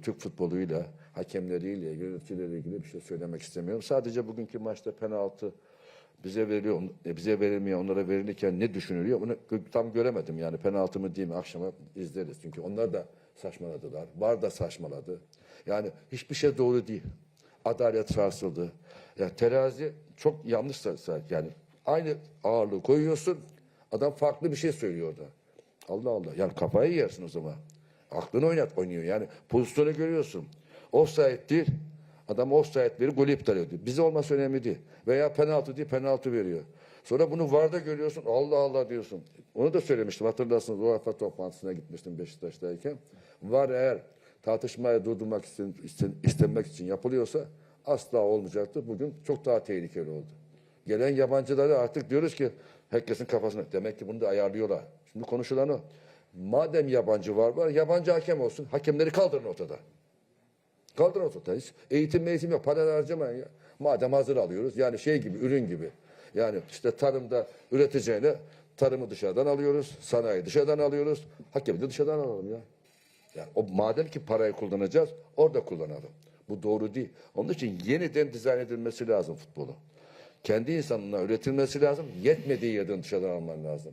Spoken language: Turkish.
Türk futboluyla, hakemleriyle, yöneticileriyle ilgili bir şey söylemek istemiyorum. Sadece bugünkü maçta penaltı bize veriliyor, on- e, bize verilmiyor, onlara verilirken ne düşünülüyor? Gö- tam göremedim yani penaltı mı değil mi akşama izleriz. Çünkü onlar da saçmaladılar. Var da saçmaladı. Yani hiçbir şey doğru değil. Adalet sarsıldı. Ya terazi çok yanlış yani aynı ağırlığı koyuyorsun. Adam farklı bir şey söylüyor orada. Allah Allah. Yani kafayı yersin o zaman. Aklını oynat oynuyor. Yani pozisyonu görüyorsun. Offside değil. Adam offside verip golü iptal ediyor. Bize olması önemli değil. Veya penaltı değil penaltı veriyor. Sonra bunu VAR'da görüyorsun. Allah Allah diyorsun. Onu da söylemiştim. Hatırlarsınız UEFA toplantısına gitmiştim Beşiktaş'tayken. VAR eğer tartışmayı durdurmak isten, isten- istenmek için yapılıyorsa asla olmayacaktı. Bugün çok daha tehlikeli oldu. Gelen yabancıları artık diyoruz ki herkesin kafasına. Demek ki bunu da ayarlıyorlar. Şimdi konuşulan o. Madem yabancı var var yabancı hakem olsun. Hakemleri kaldırın ortada. Kaldırın ortada. Hiç eğitim eğitim yok. Para harcamayın ya. Madem hazır alıyoruz. Yani şey gibi ürün gibi. Yani işte tarımda üreteceğine tarımı dışarıdan alıyoruz. Sanayi dışarıdan alıyoruz. Hakemi de dışarıdan alalım ya. Yani o madem ki parayı kullanacağız orada kullanalım. Bu doğru değil. Onun için yeniden dizayn edilmesi lazım futbolu. Kendi insanına üretilmesi lazım. Yetmediği yerden dışarıdan alman lazım.